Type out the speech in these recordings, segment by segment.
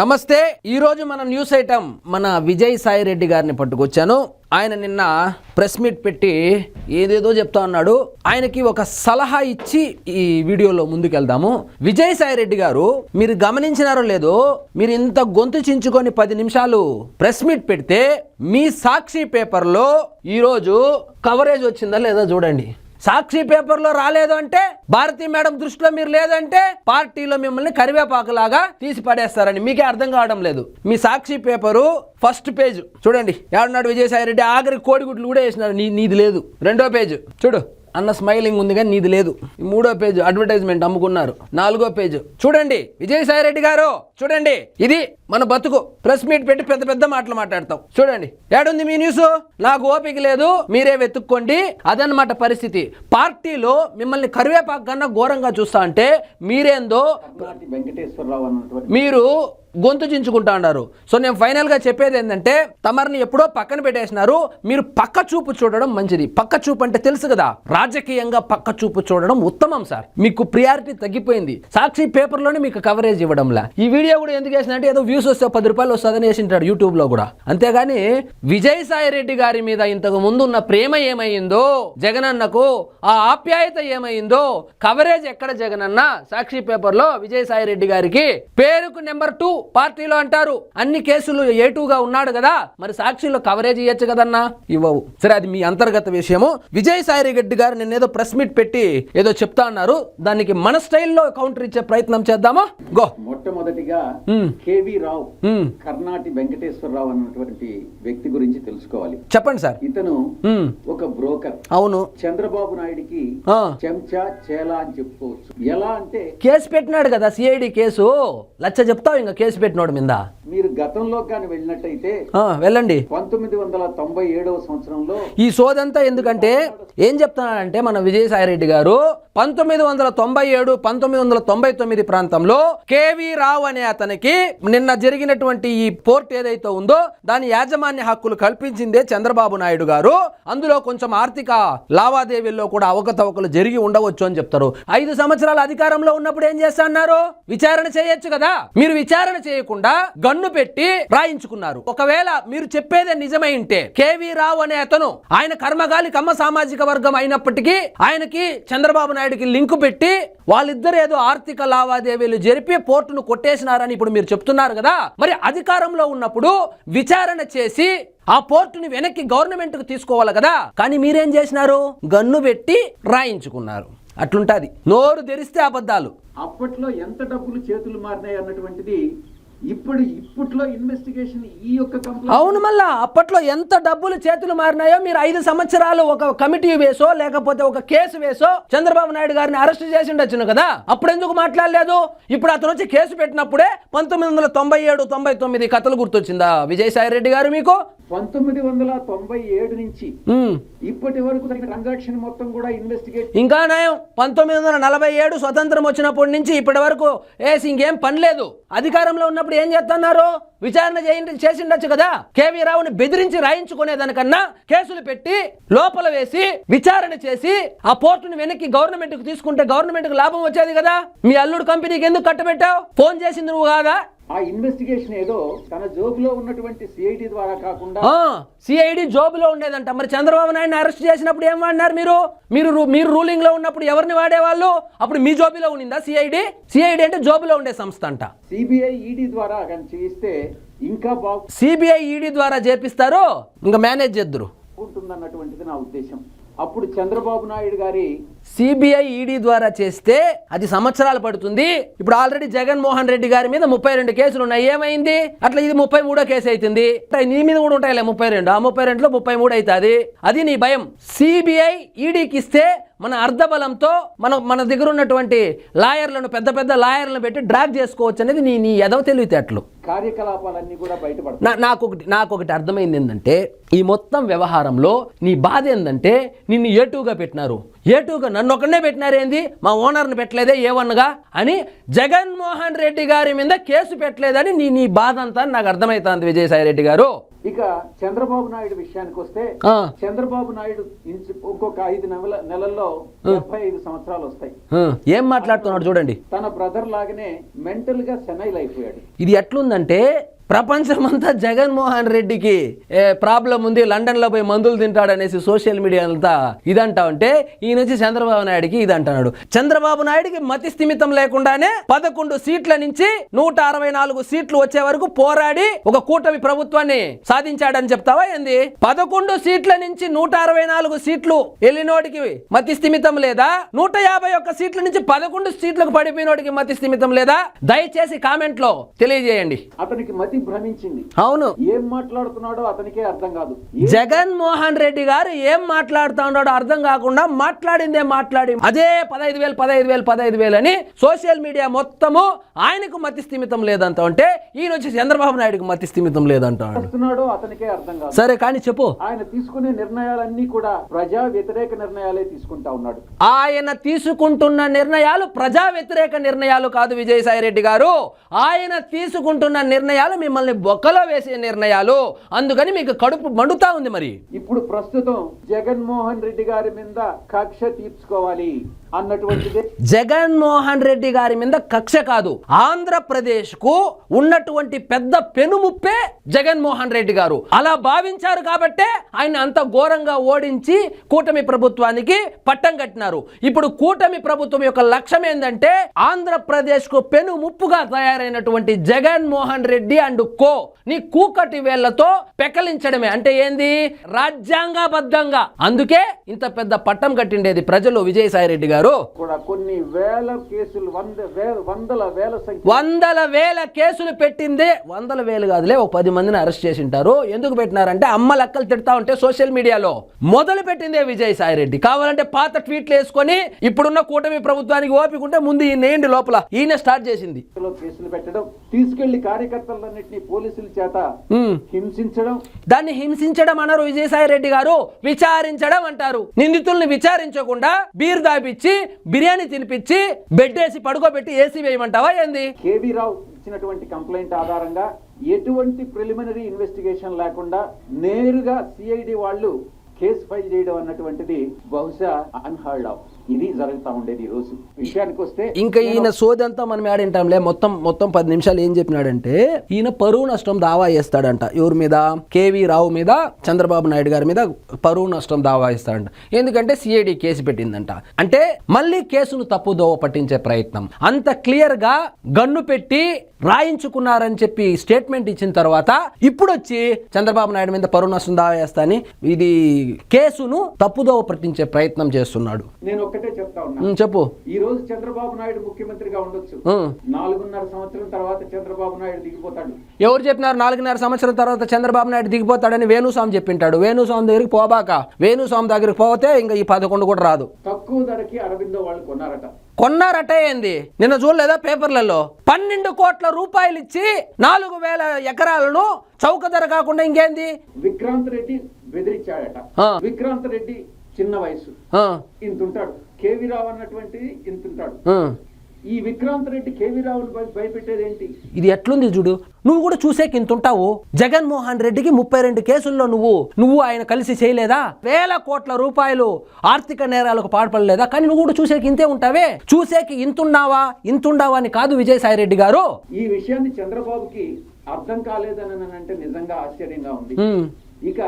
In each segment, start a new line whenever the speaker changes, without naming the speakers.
నమస్తే ఈరోజు మన న్యూస్ ఐటమ్ మన విజయ్ సాయి రెడ్డి గారిని పట్టుకొచ్చాను. ఆయన నిన్న ప్రెస్ మీట్ పెట్టి ఏదేదో చెప్తా ఉన్నాడు. ఆయనకి ఒక సలహా ఇచ్చి ఈ వీడియోలో ముందుకెళ్దాము. విజయ్ సాయి రెడ్డి గారు మీరు గమనించినారో లేదో మీరు ఇంత గొంతు చించుకొని పది నిమిషాలు ప్రెస్ మీట్ పెడితే మీ సాక్షి పేపర్లో ఈరోజు కవరేజ్ వచ్చిందా లేదా చూడండి. సాక్షి పేపర్లో రాలేదు అంటే భారతీ మేడం దృష్టిలో మీరు లేదంటే పార్టీలో మిమ్మల్ని కరివేపాకులాగా తీసి పడేస్తారని మీకే అర్థం కావడం లేదు. మీ సాక్షి పేపరు ఫస్ట్ పేజ్. చూడండి ఏడున్నాడు విజయసాయి రెడ్డి ఆఖరి కోడిగుడ్లు కూడా వేసినారు. నీ నీది లేదు. రెండో పేజ్. చూడు. అన్న స్మైలింగ్ ఉంది కానీ నీది లేదు. మూడో పేజ్ అడ్వర్టైజ్మెంట్ అమ్ముకున్నారు. నాలుగో పేజ్. చూడండి విజయసాయి రెడ్డి గారు చూడండి. ఇది మన బతుకు. ప్రెస్ మీట్ పెట్టి పెద్ద పెద్ద మాటలు మాట్లాడతాం. చూడండి ఏడుంది మీ న్యూస్? నాకు ఓపిక లేదు మీరే వెతుక్కోండి. అదనమాట పరిస్థితి. పార్టీలో మిమ్మల్ని కరివేపాకు కన్నా ఘోరంగా చూస్తా అంటే మీరేందో
వెంకటేశ్వరరావు అన్నటువంటి
మీరు గొంతు చించుకుంటా ఉన్నారు. సో నేను ఫైనల్గా చెప్పేది ఏంటంటే తమరిని ఎప్పుడో పక్కన పెట్టేసినారు. మీరు పక్క చూపు చూడడం మంచిది. పక్క చూపు అంటే తెలుసు కదా రాజకీయంగా పక్క చూపు చూడడం ఉత్తమం సార్. మీకు ప్రియారిటీ తగ్గిపోయింది. సాక్షి పేపర్లోనే మీకు కవరేజ్ ఇవ్వడంలా. ఈ వీడియో కూడా ఎందుకు వేసినట్టు ఏదో వ్యూస్ వస్తే పది రూపాయలు వస్తుందని వేసింటాడు యూట్యూబ్లో కూడా. అంతేగాని విజయసాయి రెడ్డి గారి మీద ఇంతకు ముందు ఉన్న ప్రేమ ఏమైందో జగనన్నకు ఆ ఆప్యాయత ఏమైందో కవరేజ్ ఎక్కడ జగనన్న? సాక్షి పేపర్లో విజయసాయి రెడ్డి గారికి పేరుకు నెంబర్ టూ పార్టీలో అంటారు. అన్ని కేసులు ఏ గా ఉన్నాడు కదా మరి సాక్షిలో కవరేజ్ ఇవ్వచ్చు కదన్నా? ఇవ్వవు. సరే అది మీ అంతర్గత విషయము. విజయసాయి రెడ్డి గారు నిన్న ఏదో ప్రెస్ మీట్ పెట్టి ఏదో చెప్తా అన్నారు. దానికి మన స్టైల్లో కౌంటర్ ఇచ్చే ప్రయత్నం చేద్దామా? గో.
మొట్టమొదటిగా. కేవి రావు. కర్ణాటి వెంకటేశ్వరరావు అన్నటువంటి వ్యక్తి గురించి తెలుసుకోవాలి.
చెప్పండి సార్.
ఇతను. ఒక బ్రోకర్.
అవును.
చంద్రబాబు నాయుడికి. చెంచా చేలా అని చెప్పుకోవచ్చు. ఎలా అంటే
కేసు పెట్టినాడు కదా సిఐడి కేసు. లచ్చ చెప్తావు ఇంకా కేసు పెట్టినోడు మీద
మీరు గతంలో కానీ వెళ్ళినట్టయితే
వెళ్ళండి.
పంతొమ్మిది వందల తొంభై ఏడవ సంవత్సరంలో
ఈ సోదంతా ఎందుకంటే ఏం చెప్తున్నాడంటే మన విజయసాయి రెడ్డి గారు పంతొమ్మిది వందల తొంభై ఏడు పంతొమ్మిది వందల తొంభై తొమ్మిది ప్రాంతంలో కేవి రావు అనే అతనికి నిన్న జరిగినటువంటి ఈ పోర్ట్ ఏదైతే ఉందో దాని యాజమాన్య హక్కులు కల్పించిందే చంద్రబాబు నాయుడు గారు. అందులో కొంచెం ఆర్థిక లావాదేవీల్లో కూడా అవకతవకలు జరిగి ఉండవచ్చు అని చెప్తారు. ఐదు సంవత్సరాల అధికారంలో ఉన్నప్పుడు ఏం చేస్తా అన్నారు? విచారణ చేయొచ్చు కదా? మీరు విచారణ చేయకుండా గన్ను పెట్టి రాయించుకున్నారు ఒకవేళ మీరు చెప్పేదే నిజమై ఉంటే కేవీ రావు అనే అతను ఆయన కర్మగాలి కమ్మ సామాజిక వర్గం అయినప్పటికీ ఆయనకి చంద్రబాబు నాయుడుకి లింకు పెట్టి వాళ్ళిద్దరు ఏదో ఆర్థిక లావాదేవీలు జరిపి పోర్టును కొట్టేసినారని ఇప్పుడు మీరు చెప్తున్నారు కదా. మరి అధికారంలో ఉన్నప్పుడు విచారణ చేసి ఆ పోర్టుని వెనక్కి గవర్నమెంట్కు తీసుకోవాలి కదా. కానీ మీరేం చేసినారు? గన్ను పెట్టి రాయించుకున్నారు అట్లుంటది. నోరు తెరిస్తే అబద్ధాలు.
అప్పట్లో ఎంత డబ్బులు చేతులు మారినాయి అన్నటువంటిది ఇప్పుడు ఇప్పట్లో ఇన్వెస్టిగేషన్ ఈ యొక్క
అవును మళ్ళా అప్పట్లో ఎంత డబ్బులు చేతులు మారినాయో మీరు ఐదు సంవత్సరాలు ఒక కమిటీ వేసో లేకపోతే ఒక కేసు వేసో చంద్రబాబు నాయుడు గారిని అరెస్ట్ చేసి ఉండొచ్చును కదా? అప్పుడు ఎందుకు మాట్లాడలేదు? ఇప్పుడు అతను వచ్చి కేసు పెట్టినప్పుడే పంతొమ్మిది వందల తొంభై ఏడు తొంభై తొమ్మిది కథలు గుర్తొచ్చిందా? విజయసాయి రెడ్డి గారు మీకు?
పంతొమ్మిది వందల తొంభై ఏడు నుంచి. ఇప్పటి వరకు జరిగిన ట్రాన్సాక్షన్ మొత్తం కూడా ఇన్వెస్టిగేట్
ఇంకా నయం. పంతొమ్మిది వందల నలభై ఏడు స్వతంత్రం వచ్చినప్పటి నుంచి ఇప్పటి వరకు ఏసి ఇంకేం పని లేదు. అధికారంలో ఉన్నప్పుడు ఏం చేస్తున్నారు విచారణ చేయండి చేసిండొచ్చు కదా. కేవీ రావుని బెదిరించి రాయించుకునే దానికన్నా కేసులు పెట్టి లోపల వేసి విచారణ చేసి ఆ పోర్టును వెనక్కి గవర్నమెంట్కు తీసుకుంటే గవర్నమెంట్కు లాభం వచ్చేది కదా. మీ అల్లుడు కంపెనీకి ఎందుకు కట్టబెట్టావు? ఫోన్ చేసింది నువ్వు కాదా?
ఆ ఇన్వెస్టిగేషన్ ఏదో తన జోబులో ఉన్నటువంటి సిఐడి ద్వారా కాకుండా
సిఐడి జోబులో ఉండేదంట. మరి చంద్రబాబు నాయుడు అరెస్ట్ చేసినప్పుడు ఏం వాడినారు మీరు? మీరు మీరు రూలింగ్లో ఉన్నప్పుడు ఎవరిని వాడేవాళ్ళు? అప్పుడు మీ జోబులో ఉండిందా సిఐడి సిఐడి అంటే జోబులో ఉండే సంస్థ అంట.
సిబిఐ ఈడీ ద్వారా కానీ చేయిస్తే ఇంకా
సిబిఐ ఈడీ ద్వారా చేపిస్తారు? ఇంకా మేనేజ్ చేద్దరు.
బాగుంటుందన్నటువంటిది నా ఉద్దేశం. అప్పుడు చంద్రబాబు నాయుడు గారి
సిబిఐ ఈడీ ద్వారా చేస్తే అది సంవత్సరాలు పడుతుంది. ఇప్పుడు ఆల్రెడీ జగన్మోహన్ రెడ్డి గారి మీద ముప్పై రెండు కేసులు ఉన్నాయి. ఏమైంది? అట్లా ఇది ముప్పై మూడో కేసు అవుతుంది నీ మీద కూడా ఉంటాయిలే ముప్పై రెండు. ఆ ముప్పై రెండులో ముప్పై మూడు అవుతుంది. అది నీ భయం. సిబిఐ ఈడీకి ఇస్తే మన అర్ధబలంతో మన మన దగ్గర ఉన్నటువంటి లాయర్లను పెద్ద పెద్ద లాయర్లను పెట్టి డ్రాగ్ చేసుకోవచ్చు అనేది నీ నీ ఎదవ తెలివితేటలు.
కార్యకలాపాలన్నీ కూడా బయటపడతాయి.
నా నాకు ఒకటి నాకు ఒకటి అర్థమైంది ఏంటంటే ఈ మొత్తం వ్యవహారంలో నీ బాధ ఏంటంటే నిన్ను ఏటూగా పెట్టినారు. ఏటూగా నన్ను ఒకనే పెట్టినారేంది మా ఓనర్ని పెట్టలేదే ఏ వన్గా అని జగన్మోహన్ రెడ్డి గారి మీద కేసు పెట్టలేదని నీ నీ బాధ అంతా నాకు అర్థమవుతుంది విజయసాయి రెడ్డి గారు.
ఇక చంద్రబాబు నాయుడు విషయానికి వస్తే చంద్రబాబు నాయుడు ఇంకొక ఐదు నెలల నెలల్లో డెబ్బై ఐదు సంవత్సరాలు వస్తాయి.
ఏం మాట్లాడుతున్నాడు చూడండి.
తన బ్రదర్ లాగానే మెంటల్గా సెనైల్ అయిపోయాడు.
ఇది ఎట్లుందంటే ప్రపంచమంతా జగన్మోహన్ రెడ్డికి ప్రాబ్లం ఉంది లండన్లో పోయి మందులు తింటాడనేసి సోషల్ మీడియా అంతా ఇదంటా ఉంటే ఈయన వచ్చి చంద్రబాబు నాయుడికి ఇది అంటున్నాడు చంద్రబాబు నాయుడికి మతి స్థిమితం లేకుండానే పదకొండు సీట్ల నుంచి నూట అరవై నాలుగు సీట్లు వచ్చే వరకు పోరాడి ఒక కూటమి ప్రభుత్వాన్ని సాధించాడని చెప్తావా ఏంది? పదకొండు సీట్ల నుంచి నూట అరవై నాలుగు సీట్లు వెళ్ళినోడికి మతి స్థిమితం లేదా? నూట యాభై ఒక్క సీట్ల నుంచి పదకొండు సీట్లకు పడిపోయినోడికి మతి స్థిమితం లేదా? దయచేసి కామెంట్లో తెలియజేయండి.
అతనికి భ్రమించింది.
అవును.
ఏం మాట్లాడుతున్నాడో అతనికే అర్థం కాదు. ఏ-
జగన్మోహన్ రెడ్డి గారు ఏం మాట్లాడుతా ఉన్నాడో అర్థం కాకుండా మాట్లాడిందే మాట్లాడి అదే పదహైదు వేలు పదహైదు వేలు పదహైదు వేలు అని సోషల్ మీడియా మొత్తము ఆయనకు మతి స్థిమితం లేదంట అంటే ఈయన వచ్చి చంద్రబాబు నాయుడుకి మతి స్థిమితం లేదంటాడు
అతనికే అర్థం కాదు.
సరే కానీ చెప్పు.
ఆయన తీసుకునే నిర్ణయాలన్నీ కూడా ప్రజా వ్యతిరేక నిర్ణయాలే తీసుకుంటా ఉన్నాడు.
ఆయన తీసుకుంటున్న నిర్ణయాలు ప్రజా వ్యతిరేక నిర్ణయాలు కాదు విజయసాయి రెడ్డి గారు. ఆయన తీసుకుంటున్న నిర్ణయాలు మిమ్మల్ని బొక్కలో వేసే నిర్ణయాలు. అందుకని మీకు కడుపు మండుతా ఉంది మరి.
ఇప్పుడు ప్రస్తుతం జగన్మోహన్ రెడ్డి గారి మీద కక్ష తీర్చుకోవాలి. అన్నటువంటిది.
జగన్మోహన్ రెడ్డి గారి మీద కక్ష కాదు. ఆంధ్రప్రదేశ్కు ఉన్నటువంటి పెద్ద పెనుముప్పే జగన్మోహన్ రెడ్డి గారు. అలా భావించారు కాబట్టే ఆయన అంత ఘోరంగా ఓడించి కూటమి ప్రభుత్వానికి పట్టం కట్టినారు. ఇప్పుడు కూటమి ప్రభుత్వం యొక్క లక్ష్యం ఏంటంటే ఆంధ్రప్రదేశ్కు పెను ముప్పుగా తయారైనటువంటి జగన్మోహన్ రెడ్డి అండ్ కో నీ కూకటి వేళ్ళతో పెకలించడమే. అంటే ఏంది? రాజ్యాంగబద్ధంగా. అందుకే ఇంత పెద్ద పట్టం కట్టిండేది ప్రజలు విజయసాయి రెడ్డి గారు.
కూడా కొన్ని వేల కేసులు వంద వందల వేల
వందల వేల కేసులు పెట్టిందే వందల వేలు కాదులే ఒక పది మందిని అరెస్ట్ చేసి ఉంటారు ఎందుకు పెట్టినారంటే అమ్మ లెక్కలు తిడతా ఉంటే సోషల్ మీడియాలో మొదలు పెట్టిందే విజయసాయి రెడ్డి. కావాలంటే పాత ట్వీట్లు వేసుకొని ఇప్పుడున్న కూటమి ప్రభుత్వానికి ఓపిక ఉంటే ముందు ఈయన ఏంటి లోపల ఈయన స్టార్ట్ చేసింది.
కేసులు పెట్టడం తీసుకెళ్ళి కార్యకర్తలన్నింటినీ పోలీసుల చేత. హింసించడం.
దాన్ని హింసించడం అన్నారు విజయసాయి రెడ్డి గారు విచారించడం అంటారు. నిందితుల్ని విచారించకుండా బీర్ దాపిచ్చి బిర్యానీ తినిపించి బెడ్ వేసి పడుకోబెట్టి ఏసీ వేయమంటావా ఏంది?
కేవీ రావు ఇచ్చినటువంటి కంప్లైంట్ ఆధారంగా ఎటువంటి ప్రిలిమినరీ ఇన్వెస్టిగేషన్ లేకుండా నేరుగా సిఐడి వాళ్ళు కేసు ఫైల్ చేయడం అన్నటువంటిది బహుశా అన్హర్డ్ ఆఫ్ ఇది జరుగుతా ఉండేది ఈ రోజు. విషయానికి వస్తే
ఇంకా ఈయన సోదంతా మనం ఆడింటాంలే మొత్తం మొత్తం పది నిమిషాలు ఏం చెప్పినాడంటే ఈయన పరువు నష్టం దావా చేస్తాడంట. ఎవరి మీద? కేవీ రావు మీద చంద్రబాబు నాయుడు గారి మీద పరువు నష్టం దావా చేస్తాడంట. ఎందుకంటే సిఐడి కేసు పెట్టిందంట. అంటే మళ్ళీ కేసును తప్పుదోవ పట్టించే ప్రయత్నం. అంత క్లియర్గా గన్ను పెట్టి రాయించుకున్నారని చెప్పి స్టేట్మెంట్ ఇచ్చిన తర్వాత ఇప్పుడు వచ్చి చంద్రబాబు నాయుడు మీద పరువు నష్టం దావా చేస్తాని ఇది కేసును తప్పుదోవ పట్టించే ప్రయత్నం చేస్తున్నాడు.
నేను ఒక్కటే చెప్తా ఉన్నా.
చెప్పు.
ఈ రోజు చంద్రబాబు నాయుడు ముఖ్యమంత్రిగా ఉండొచ్చు. నాలుగున్నర సంవత్సరం తర్వాత చంద్రబాబు నాయుడు దిగిపోతాడు.
ఎవరు చెప్పినారు నాలుగున్నర సంవత్సరం తర్వాత చంద్రబాబు నాయుడు దిగిపోతాడని వేణుస్వామి చెప్పింటాడు. వేణుస్వామి దగ్గరికి పోబాక వేణుస్వామి దగ్గరికి పోతే ఇంకా ఈ పదకొండు కూడా రాదు.
తక్కువ ధరకి అరవిందో వాళ్ళు కొన్నారట.
కొన్నారట ఏంది? నిన్న చూడలేదా పేపర్లలో? పన్నెండు కోట్ల రూపాయలు ఇచ్చి నాలుగు వేల ఎకరాలను చౌక ధర కాకుండా ఇంకేంది?
విక్రాంత్ రెడ్డి బెదిరించాడట. విక్రాంత్ రెడ్డి చిన్న వయసు. ఇంత ఉంటాడు కేవీ రావు అన్నటువంటిది ఇంత ఉంటాడు. ఈ విక్రాంత్ రెడ్డి కేవీ భయ- భయపెట్టేది ఏంటి
ఇది ఎట్లుంది చూడు? నువ్వు కూడా చూసేకి ఇంత ఉంటావు జగన్మోహన్ రెడ్డికి ముప్పై రెండు కేసుల్లో నువ్వు నువ్వు ఆయన కలిసి చేయలేదా? వేల కోట్ల రూపాయలు ఆర్థిక నేరాలకు పాల్పడలేదా? కానీ నువ్వు కూడా చూసేకి ఇంతే ఉంటావే? చూసేకి ఇంతున్నావా? ఇంతుండావా అని కాదు విజయసాయి రెడ్డి గారు.
ఈ విషయాన్ని చంద్రబాబుకి అర్థం కాలేదని అంటే నిజంగా ఆశ్చర్యంగా ఉంది. ఇక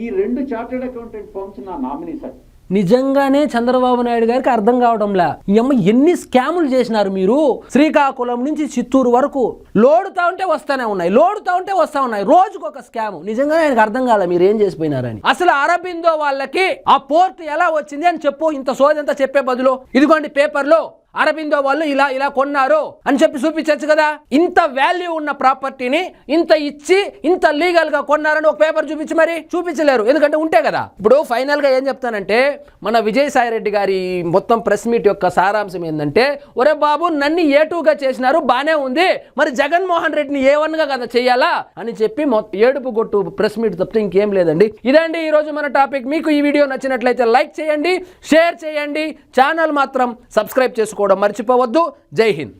ఈ రెండు చార్టెడ్ అకౌంటెంట్ ఫర్మ్స్ నా నామినీ సార్.
నిజంగానే చంద్రబాబు నాయుడు గారికి అర్థం కావడంలా ఎమ్మ ఎన్ని స్కాములు చేసినారు మీరు? శ్రీకాకుళం నుంచి చిత్తూరు వరకు లోడుతా ఉంటే వస్తానే ఉన్నాయి లోడుతా ఉంటే వస్తా ఉన్నాయి. రోజుకు ఒక స్కామ్. నిజంగానే ఆయనకు అర్థం కాలే మీరు ఏం చేసిపోయినారని. అసలు అరబిందో వాళ్ళకి ఆ పోర్ట్ ఎలా వచ్చింది అని చెప్పు ఇంత సోదంతా చెప్పే బదులు. ఇదిగోండి పేపర్లో అరబిందో వాళ్ళు ఇలా ఇలా కొన్నారు అని చెప్పి చూపించచ్చు కదా. ఇంత వాల్యూ ఉన్న ప్రాపర్టీని ఇంత ఇచ్చి ఇంత లీగల్గా కొన్నారని ఒక పేపర్ చూపించి మరి. చూపించలేరు. ఎందుకంటే ఉంటే కదా. ఇప్పుడు ఫైనల్గా ఏం చెప్తానంటే మన విజయసాయి రెడ్డి గారి మొత్తం ప్రెస్ మీట్ యొక్క సారాంశం ఏంటంటే ఒరే బాబు నన్ను ఏ టూగా చేసినారు? బానే ఉంది. మరి జగన్మోహన్ రెడ్డిని ఏ వన్గా కదా చెయ్యాలా అని చెప్పి మొత్తం ఏడుపు కొట్టు ప్రెస్ మీట్ తప్పితే ఇంకేం లేదండి. ఇదండి ఈ రోజు మన టాపిక్ మీకు ఈ వీడియో నచ్చినట్లయితే లైక్ చేయండి షేర్ చేయండి. ఛానల్ మాత్రం సబ్స్క్రైబ్ చేసుకోండి. కూడా మర్చిపోవద్దు. జై హింద్.